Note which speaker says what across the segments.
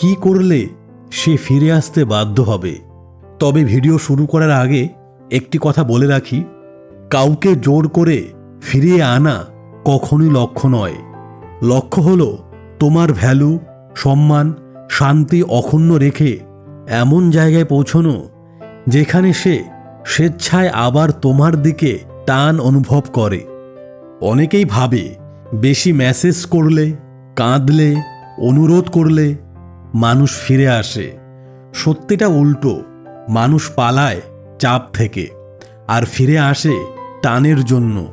Speaker 1: কি করলে সে ফিরে আসতে বাধ্য হবে? তবে ভিডিও শুরু করার আগে একটি কথা বলে রাখি। কাউকে জোর করে ফিরিয়ে আনা কখনোই লক্ষ্য নয়। লক্ষ্য হলো তোমার ভ্যালু, সম্মান, শান্তি অক্ষুণ্ণ রেখে এমন জায়গায় পৌঁছনো যেখানে সে স্বেচ্ছায় আবার তোমার দিকে টান অনুভব করে। অনেকেই ভাবে, বেশি মেসেজ করলে, কাঁদলে, অনুরোধ করলে মানুষ ফিরে আসে। সত্যিটা উল্টো, মানুষ পালায় চাপ থেকে, আর ফিরে আসে টানের জন্য।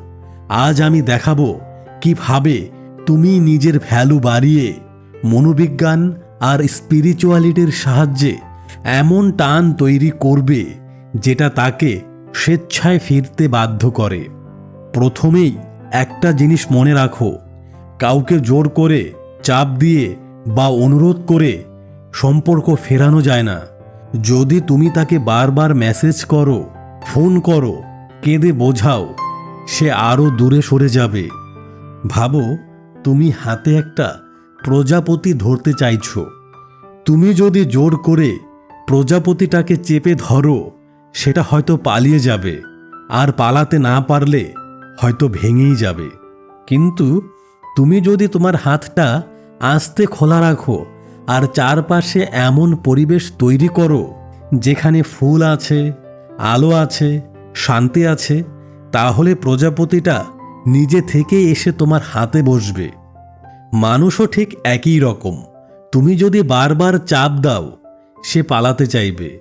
Speaker 1: আজ আমি দেখাবো কীভাবে তুমি নিজের ভ্যালু বাড়িয়ে মনোবিজ্ঞান আর স্পিরিচুয়ালিটির সাহায্যে এমন টান তৈরি করবে যেটা তাকে স্বেচ্ছায় ফিরতে বাধ্য করে। প্রথমেই একটা জিনিস মনে রাখো, কাউকে জোর করে চাপ দিয়ে বা অনুরোধ করে সম্পর্ক ফেরানো যায় না। যদি তুমি তাকে বারবার মেসেজ করো ফোন করো, কেঁদে বোঝাও, সে আরও দূরে সরে যাবে। ভাবো, তুমি হাতে একটা প্রজাপতি ধরতে চাইছো। তুমি যদি জোর করে প্রজাপতিটাকে চেপে ধরো, সেটা হয়তো পালিয়ে যাবে। আর পালাতে না পারলে হয়তো ভেঙেই যাবে। কিন্তু তুমি যদি তোমার হাতটা আস্তে খোলা রাখো আর চারপাশে এমন পরিবেশ তৈরি করো যেখানে ফুল আছে, আলো আছে, শান্তি আছে, তাহলে প্রজাপতিটা নিজে থেকে এসে তোমার হাতে বসবে। মানুষও ঠিক একই রকম। তুমি যদি বারবার চাপ দাও, সে পালাতে চাইবে।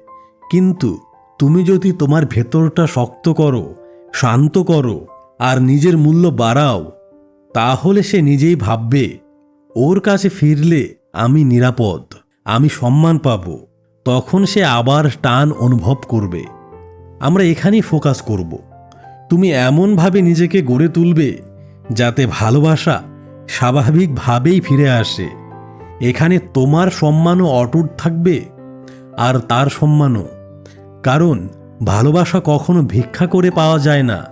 Speaker 1: কিন্তু তুমি যদি তোমার ভেতরটা শক্ত করো, শান্ত করো আর নিজের মূল্য বাড়াও, তাহলে সে নিজেই ভাববে ওর কাছে ফিরলে আমি নিরাপদ, আমি সম্মান পাব। তখন সে আবার টান অনুভব করবে। আমরা এখানেই ফোকাস করব। তুমি এমনভাবে নিজেকে গড়ে তুলবে যাতে ভালোবাসা স্বাভাবিকভাবেই ফিরে আসে। এখানে তোমার সম্মানও অটুট থাকবে আর তার সম্মানও। কারণ ভালোবাসা কখনো ভিক্ষা করে পাওয়া যায় না।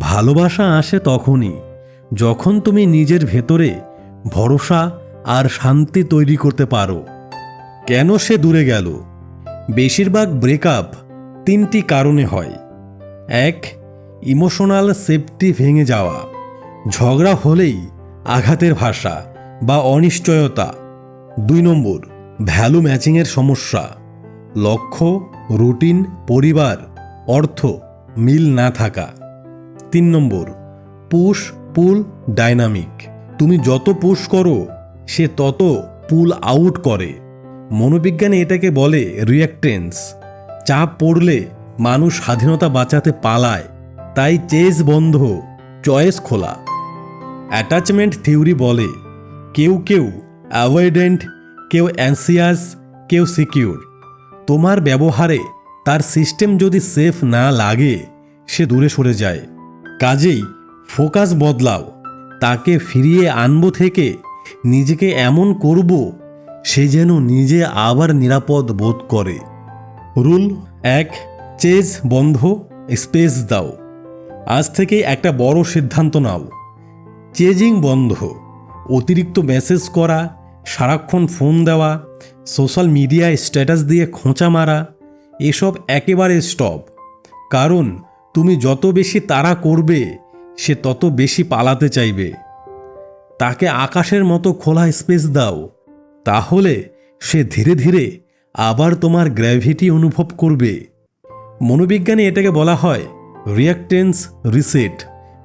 Speaker 1: ভালোবাসা আসে তখনই, যখন তুমি নিজের ভেতরে ভরসা আর শান্তি তৈরি করতে পারো। কেন সে দূরে গেল? বেশিরভাগ ব্রেকআপ তিনটি কারণে হয়। এক ইমোশনাল সেফটি ভেঙে যাওয়া। ঝগড়া হলেই আঘাতের ভাষা বা অনিশ্চয়তা। দুই নম্বর, ভ্যালু ম্যাচিংয়ের সমস্যা। লক্ষ্য রুটিন পরিবার, অর্থ মিল না থাকা। তিন নম্বর পুশ পুল ডাইনামিক তুমি যত পুশ করো, সে তত পুল আউট করে। মনোবিজ্ঞানে এটাকে বলে রিয়াক্টেন্স চাপ পড়লে মানুষ স্বাধীনতা বাঁচাতে পালায়, তাই চেজ বন্ধ চয়েস খোলা। অ্যাটাচমেন্ট থিওরি বলে, কেউ কেউ অ্যাভয়েডেন্ট কেউ অ্যান্সিয়াস কেউ সিকিউর তোমার ব্যবহারে তার সিস্টেম যদি সেফ না লাগে, সে দূরে সরে যায়। কাজেই ফোকাস বদলাও। তাকে ফিরিয়ে আনব থেকে নিজেকে এমন করব, সে যেন নিজে আবার নিরাপদ বোধ করে। রুল এক, চেজ বন্ধ, স্পেস দাও। আজ থেকে একটা বড় সিদ্ধান্ত নাও। চেজিং বন্ধ। অতিরিক্ত মেসেজ করা, সারাক্ষণ ফোন দেওয়া, সোশ্যাল মিডিয়ায় স্ট্যাটাস দিয়ে খোঁচা মারা, এসব একেবারে স্টপ। কারণ তুমি যত বেশি তাড়া করবে সে তত বেশি পালাতে চাইবে। তাকে আকাশের মতো খোলা স্পেস দাও, তাহলে সে ধীরে ধীরে আবার তোমার গ্র্যাভিটি অনুভব করবে। মনোবিজ্ঞানে এটাকে বলা হয় রিয়াক্টেন্স রিসেট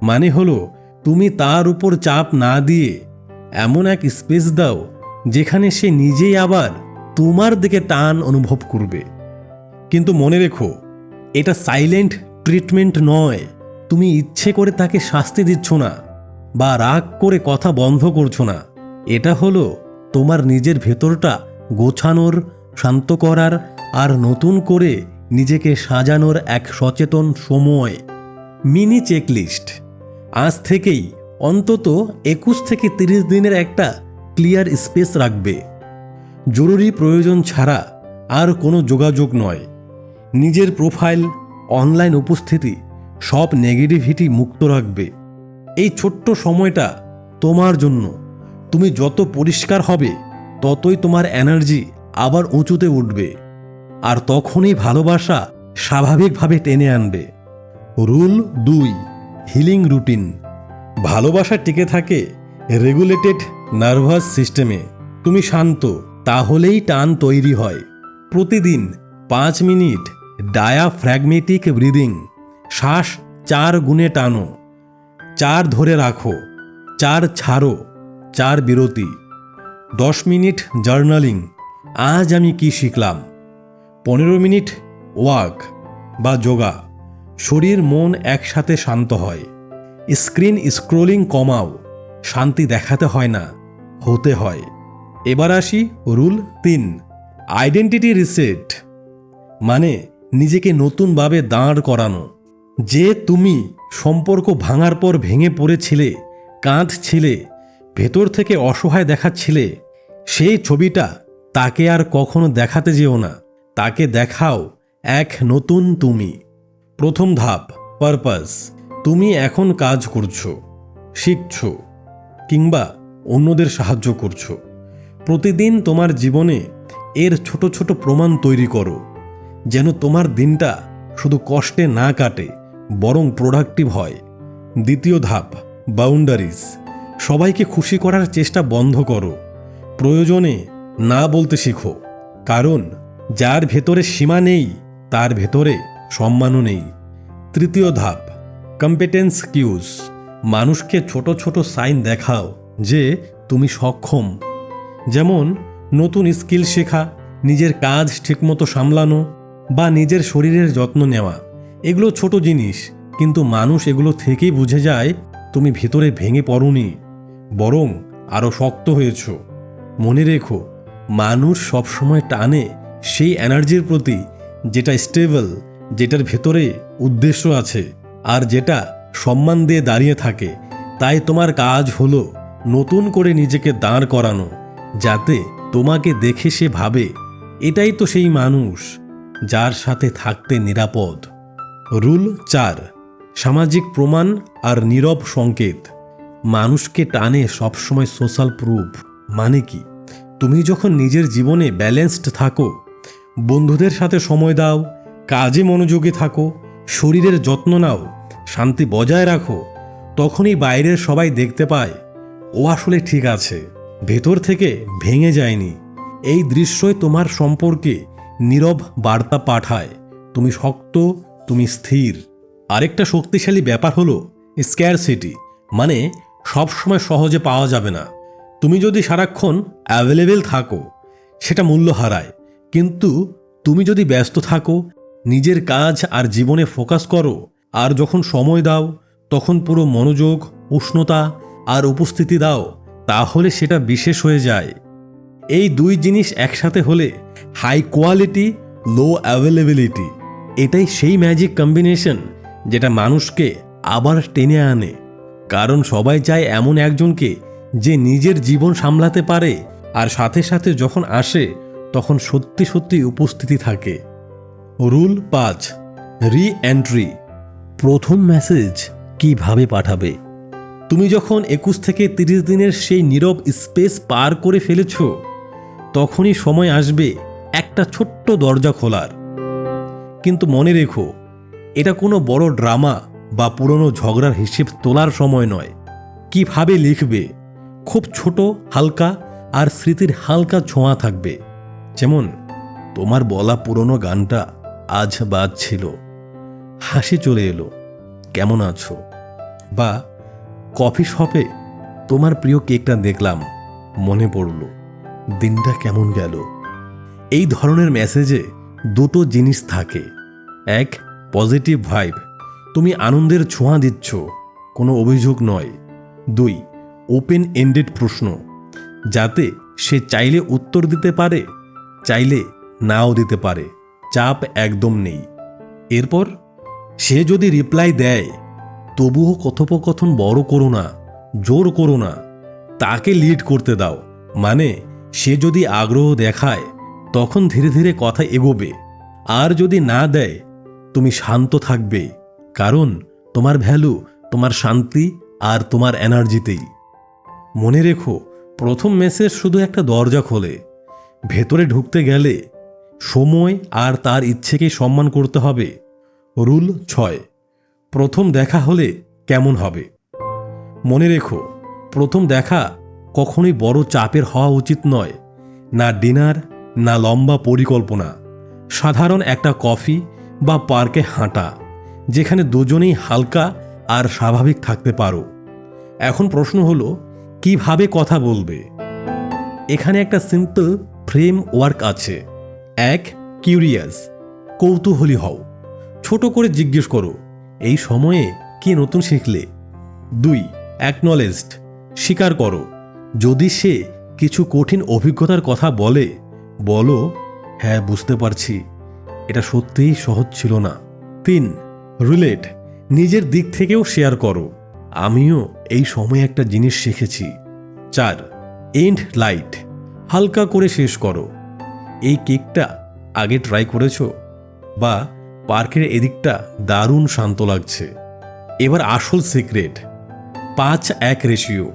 Speaker 1: মানে হলো তুমি তার উপর চাপ না দিয়ে এমন এক স্পেস দাও, যেখানে সে নিজেই আবার তোমার দিকে টান অনুভব করবে। কিন্তু মনে রেখো, এটা সাইলেন্ট ট্রিটমেন্ট নয়। তুমি ইচ্ছে করে তাকে শাস্তি দিচ্ছ না বা রাগ করে কথা বন্ধ করছ না। এটা হলো তোমার নিজের ভেতরটা গোছানোর, শান্ত করার আর নতুন করে নিজেকে সাজানোর এক সচেতন সময়। Mini checklist. আজ থেকেই অন্তত একুশ থেকে তিরিশ দিনের একটা ক্লিয়ার স্পেস রাখবে। জরুরি প্রয়োজন ছাড়া আর কোনো যোগাযোগ নয়। নিজের প্রোফাইল, অনলাইন উপস্থিতি সব নেগেটিভিটি মুক্ত রাখবে। এই ছোট্ট সময়টা তোমার জন্য। তুমি যত পরিষ্কার হবে, ততই তোমার এনার্জি আবার উঁচুতে উঠবে। আর তখনই ভালোবাসা স্বাভাবিকভাবে টেনে আনবে। রুল দুই হিলিং রুটিন ভালোবাসা টিকে থাকে রেগুলেটেড নার্ভাস সিস্টেমে তুমি শান্ত, তাহলেই টান তৈরি হয়। প্রতিদিন পাঁচ মিনিট ডায়াফ্র্যাগমেটিক ব্রিদিং শ্বাস চার গুণে টানো। চার ধরে রাখো। চার ছাড়ো। চার বিরতি। দশ মিনিট জার্নালিং। আজ আমি কি শিখলাম? পনেরো মিনিট ওয়াক বা যোগা। শরীর মন একসাথে শান্ত হয়। স্ক্রিন স্ক্রোলিং কমাও। শান্তি দেখাতে হয় না। হতে হয়। এবার আসি রুল তিন। Identity reset. মানে নিজেকে নতুনভাবে দাঁড় করানো। যে তুমি সম্পর্ক ভাঙার পর ভেঙে পড়েছিলে, কাঁদছিলে, ভেতর থেকে অসহায় দেখাচ্ছিলে, সেই ছবিটা তাকে আর কখনো দেখাতে যেও না। তাকে দেখাও এক নতুন তুমি। প্রথম ধাপ পারপাস তুমি এখন কাজ করছ, শিখছো, কিংবা অন্যদের সাহায্য করছ। প্রতিদিন তোমার জীবনে এর ছোট ছোট প্রমাণ তৈরি করো, যেন তোমার দিনটা শুধু কষ্টে না কাটে। বরং প্রোডাক্টিভ হয়। দ্বিতীয় ধাপ বাউন্ডারিজ সবাইকে খুশি করার চেষ্টা বন্ধ করো। প্রয়োজনে না বলতে শিখো। কারণ, যার ভেতরে সীমা নেই, তার ভেতরে সম্মানও নেই। তৃতীয় ধাপ কম্পিটেন্স কিউজ মানুষকে ছোট ছোট সাইন দেখাও যে তুমি সক্ষম। যেমন, নতুন স্কিল শেখা, নিজের কাজ ঠিকমতো সামলানো বা নিজের শরীরের যত্ন নেওয়া। এগুলো ছোট জিনিস, কিন্তু মানুষ এগুলো থেকেই বুঝে যায় তুমি ভেতরে ভেঙে পড়নি, বরং আরও শক্ত হয়েছ। মনে রেখো, মানুষ সবসময় টানে সেই এনার্জির প্রতি যেটা স্টেবল, যেটার ভেতরে উদ্দেশ্য আছে, আর যেটা সম্মান দিয়ে দাঁড়িয়ে থাকে। তাই তোমার কাজ হলো নতুন করে নিজেকে দাঁড় করানো, যাতে তোমাকে দেখে সে ভাবে, এটাই তো সেই মানুষ যার সাথে থাকতে নিরাপদ। রুল চার, সামাজিক প্রমাণ আর নীরব সংকেত। মানুষকে টানে সবসময় সোশ্যাল প্রুফ। মানে কি? তুমি যখন নিজের জীবনে ব্যালেন্সড থাকো, বন্ধুদের সাথে সময় দাও, কাজে মনোযোগী থাকো, শরীরের যত্ন নাও, শান্তি বজায় রাখো, তখনই বাইরের সবাই দেখতে পায়, ও আসলে ঠিক আছে, ভেতর থেকে ভেঙে যায়নি। এই দৃশ্যই তোমার সম্পর্কে নীরব বার্তা পাঠায়। তুমি শক্ত তুমি স্থির। আরেকটা শক্তিশালী ব্যাপার হলো স্ক্যার সিটি মানে সবসময় সহজে পাওয়া যাবে না। তুমি যদি সারাক্ষণ অ্যাভেলেবেল থাকো, সেটা মূল্য হারায়। কিন্তু তুমি যদি ব্যস্ত থাকো, নিজের কাজ আর জীবনে ফোকাস করো, আর যখন সময় দাও, তখন পুরো মনোযোগ, উষ্ণতা আর উপস্থিতি দাও, তাহলে সেটা বিশেষ হয়ে যায়। এই দুই জিনিস একসাথে হলে হাই কোয়ালিটি লো অ্যাভেলেবিলিটি এটাই সেই ম্যাজিক কম্বিনেশন যেটা মানুষকে আবার টেনে আনে। কারণ সবাই চায় এমন একজনকে যে নিজের জীবন সামলাতে পারে আর সাথে সাথে যখন আসে, তখন সত্যি সত্যি উপস্থিতি থাকে। রুল পাঁচ রি এন্ট্রি প্রথম মেসেজ কীভাবে পাঠাবে? তুমি যখন একুশ থেকে তিরিশ দিনের সেই নীরব স্পেস পার করে ফেলেছ, তখনই সময় আসবে একটা ছোট্ট দরজা খোলার। কিন্তু মনে রেখো, এটা কোনো বড় ড্রামা বা পুরনো ঝগড়ার হিসেব তোলার সময় নয়। কীভাবে লিখবে? খুব ছোট, হালকা আর স্মৃতির হালকা ছোঁয়া থাকবে। যেমন, তোমার বলা পুরনো গানটা আজ বাজছিল। হাসি চলে এলো, কেমন আছো? বা, কফি শপে তোমার প্রিয় কেকটা দেখলাম, মনে পড়ল, দিনটা কেমন গেল? এই ধরনের মেসেজে দুটো জিনিস থাকে। এক পজিটিভ ভাইব তুমি আনন্দের ছোঁয়া দিচ্ছ, কোনো অভিযোগ নয়। দুই ওপেন এন্ডেড প্রশ্ন। যাতে সে চাইলে উত্তর দিতে পারে, চাইলে নাও দিতে পারে। চাপ একদম নেই। এরপর, সে যদি রিপ্লাই দেয়, তবুও কথোপকথন বড় করো না, জোর করো না। তাকে লিড করতে দাও। মানে সে যদি আগ্রহ দেখায় তখন ধীরে ধীরে কথা এগোবে। আর যদি না দেয়, তুমি শান্ত থাকবে, কারণ তোমার ভ্যালু, তোমার শান্তি আর তোমার এনার্জিতেই। মনে রেখো, প্রথম মেসেজ শুধু একটা দরজা খোলে। ভেতরে ঢুকতে গেলে সময় আর তার ইচ্ছেকে সম্মান করতে হবে। রুল ছয়, প্রথম দেখা হলে কেমন হবে? মনে রেখো, প্রথম দেখা কখনোই বড় চাপের হওয়া উচিত নয়, না ডিনার না লম্বা পরিকল্পনা। সাধারণ একটা কফি বা পার্কে হাঁটা, যেখানে দুজনেই হালকা আর স্বাভাবিক থাকতে পারো। এখন প্রশ্ন হলো, কীভাবে কথা বলবে? এখানে একটা সিম্পল ফ্রেম ওয়ার্ক আছে। এক কিউরিয়াস কৌতূহলী হও। ছোট করে জিজ্ঞেস করো, এই সময়ে কি নতুন শিখলে? দুই অ্যাকনলেজড স্বীকার করো। যদি সে কিছু কঠিন অভিজ্ঞতার কথা বলে বলো হ্যাঁ বুঝতে পারছি। এটা সত্যিই সহজ ছিল না। তিন রিলেট নিজের দিক থেকেও শেয়ার করো। আমিও এই সময়ে একটা জিনিস শিখেছি। চার এন্ড লাইট হালকা করে শেষ করো। এই কেকটা আগে ট্রাই করেছ? বা পার্কের এদিকটা দারুণ শান্ত লাগছে। এবার আসল সিক্রেট পাঁচ এক রেশিও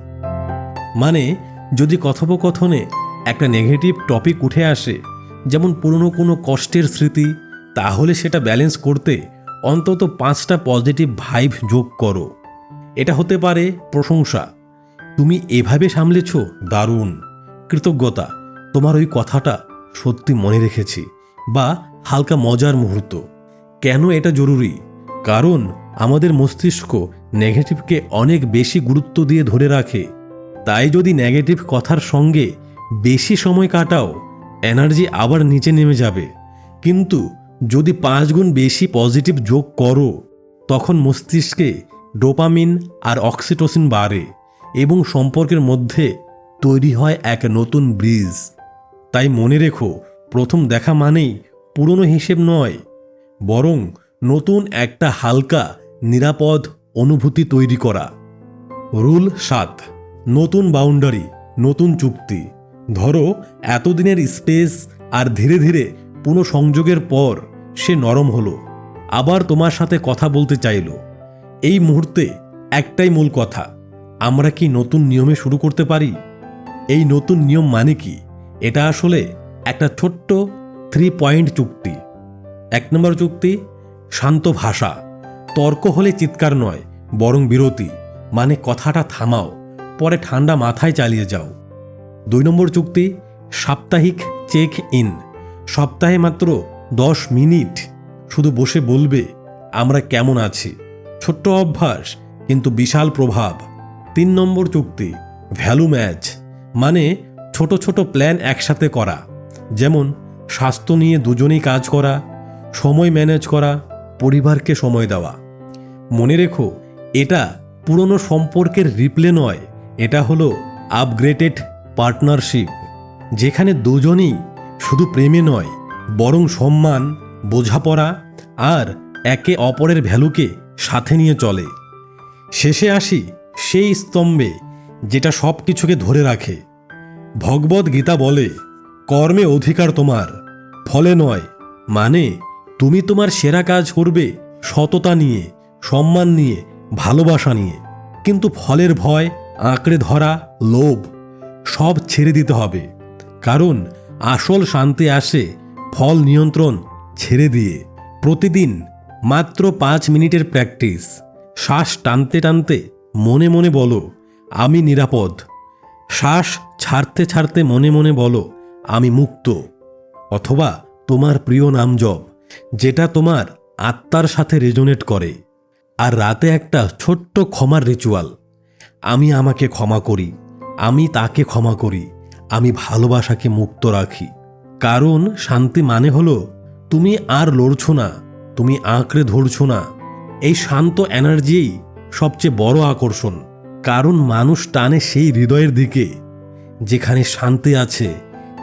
Speaker 1: মানে যদি কথোপকথনে একটা নেগেটিভ টপিক উঠে আসে, যেমন পুরনো কোনো কষ্টের স্মৃতি, তাহলে সেটা ব্যালেন্স করতে অন্তত পাঁচটা পজিটিভ ভাইব যোগ করো। এটা হতে পারে প্রশংসা। তুমি এভাবে সামলেছ? দারুণ। কৃতজ্ঞতা। তোমার ওই কথাটা সত্যি মনে রেখেছি। বা হালকা মজার মুহূর্ত। কেন এটা জরুরি? কারণ আমাদের মস্তিষ্ক নেগেটিভকে অনেক বেশি গুরুত্ব দিয়ে ধরে রাখে। তাই যদি নেগেটিভ কথার সঙ্গে বেশি সময় কাটাও এনার্জি আবার নিচে নেমে যাবে। কিন্তু যদি পাঁচ গুণ বেশি পজিটিভ যোগ করো, তখন মস্তিষ্কে ডোপামিন আর অক্সিটোসিন বাড়ে এবং সম্পর্কের মধ্যে তৈরি হয় এক নতুন ব্রিজ তাই মনে রেখো, প্রথম দেখা মানেই পুরনো হিসেব নয়, বরং নতুন একটা হালকা, নিরাপদ অনুভূতি তৈরি করা। রুল সাত, নতুন বাউন্ডারি নতুন চুক্তি। ধরো, এতদিনের স্পেস আর ধীরে ধীরে পুনঃসংযোগের পর সে নরম হলো। আবার তোমার সাথে কথা বলতে চাইল। এই মুহূর্তে একটাই মূল কথা, আমরা কি নতুন নিয়মে শুরু করতে পারি? এই নতুন নিয়ম মানে কি? এটা আসলে একটা ছোট্ট থ্রি পয়েন্ট চুক্তি। এক নম্বর চুক্তি, শান্ত ভাষা। তর্ক হলে চিৎকার নয়, বরং বিরতি। মানে কথাটা থামাও, পরে ঠান্ডা মাথায় চালিয়ে যাও। দুই নম্বর চুক্তি, সাপ্তাহিক চেক ইন। সপ্তাহে মাত্র দশ মিনিট। শুধু বসে বলবে, আমরা কেমন আছি? ছোট্ট অভ্যাস, কিন্তু বিশাল প্রভাব। তিন নম্বর চুক্তি, ভ্যালু ম্যাচ। মানে ছোট ছোট প্ল্যান একসাথে করা। যেমন, স্বাস্থ্য নিয়ে দুজনেই কাজ করা, সময় ম্যানেজ করা, পরিবারকে সময় দেওয়া। মনে রেখো, এটা পুরনো সম্পর্কের রিপ্লে নয়। এটা হলো আপগ্রেডেড পার্টনারশিপ, যেখানে দুজনেই শুধু প্রেমে নয়, বরং সম্মান, বোঝাপড়া আর একে অপরের ভ্যালুকে সাথে নিয়ে চলে। শেষে আসি সেই স্তম্ভে, যেটা সব কিছুকে ধরে রাখে। ভগবদ গীতা বলে, কর্মে অধিকার তোমার, ফলে নয় মানে তুমি তোমার সেরা কাজ করবে সততা নিয়ে, সম্মান নিয়ে, ভালোবাসা নিয়ে। কিন্তু ফলের ভয়, আঁকড়ে ধরা, লোভ সব ছেড়ে দিতে হবে। কারণ আসল শান্তি আসে ফল নিয়ন্ত্রণ ছেড়ে দিয়ে। প্রতিদিন মাত্র পাঁচ মিনিটের প্র্যাকটিস। শ্বাস টানতে টানতে মনে মনে বলো, আমি নিরাপদ। শ্বাস ছাড়তে ছাড়তে মনে মনে বলো, আমি মুক্ত। অথবা, তোমার প্রিয় নাম জপ যেটা তোমার আত্মার সাথে রেজোনেট করে। আর রাতে একটা ছোট্ট ক্ষমার রিচুয়াল আমি আমাকে ক্ষমা করি। আমি তাকে ক্ষমা করি, আমি ভালোবাসাকে মুক্ত রাখি। কারণ শান্তি মানে হলো, তুমি আর লড়ছো না, তুমি আঁকড়ে ধরছো না। এই শান্ত এনার্জিই সবচেয়ে বড় আকর্ষণ। কারণ মানুষ টানে সেই হৃদয়ের দিকে, যেখানে শান্তি আছে,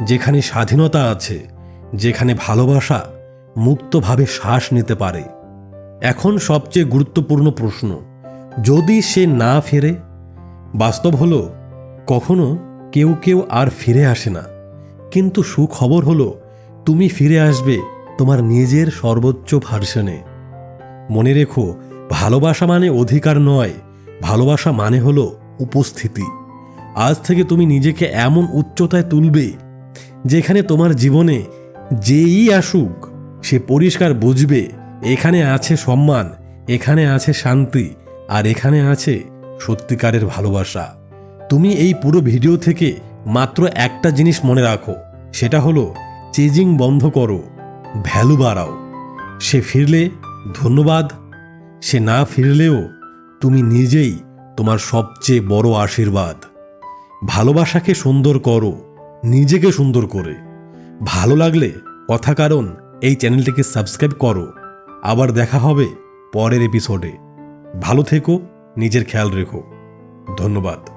Speaker 1: যেখানে স্বাধীনতা আছে, যেখানে ভালোবাসা মুক্তভাবে শ্বাস নিতে পারে। এখন সবচেয়ে গুরুত্বপূর্ণ প্রশ্ন, যদি সে না ফেরে, বাস্তব হলো কখনো কেউ কেউ আর ফিরে আসে না। কিন্তু সুখবর হলো, তুমি ফিরে আসবে তোমার নিজের সর্বোচ্চ ভার্সনে। মনে রেখো, ভালোবাসা মানে অধিকার নয়, ভালোবাসা মানে হলো উপস্থিতি। আজ থেকে তুমি নিজেকে এমন উচ্চতায় তুলবে, যেখানে তোমার জীবনে যেই আসুক, সে পরিষ্কার বুঝবে, এখানে আছে সম্মান, এখানে আছে শান্তি, আর এখানে আছে সত্যিকারের ভালোবাসা। তুমি এই পুরো ভিডিও থেকে মাত্র একটা জিনিস মনে রাখো, সেটা হলো চেজিং বন্ধ করো, ভ্যালু বাড়াও। সে ফিরলে ধন্যবাদ, সে না ফিরলেও তুমি নিজেই তোমার সবচেয়ে বড় আশীর্বাদ। ভালোবাসাকে সুন্দর করো, নিজেকে সুন্দর করে। ভালো লাগলে কথা কারণ এই চ্যানেলটিকে সাবস্ক্রাইব করো। আবার দেখা হবে পরের এপিসোডে। ভালো থেকো, নিজের খেয়াল রেখো। ধন্যবাদ।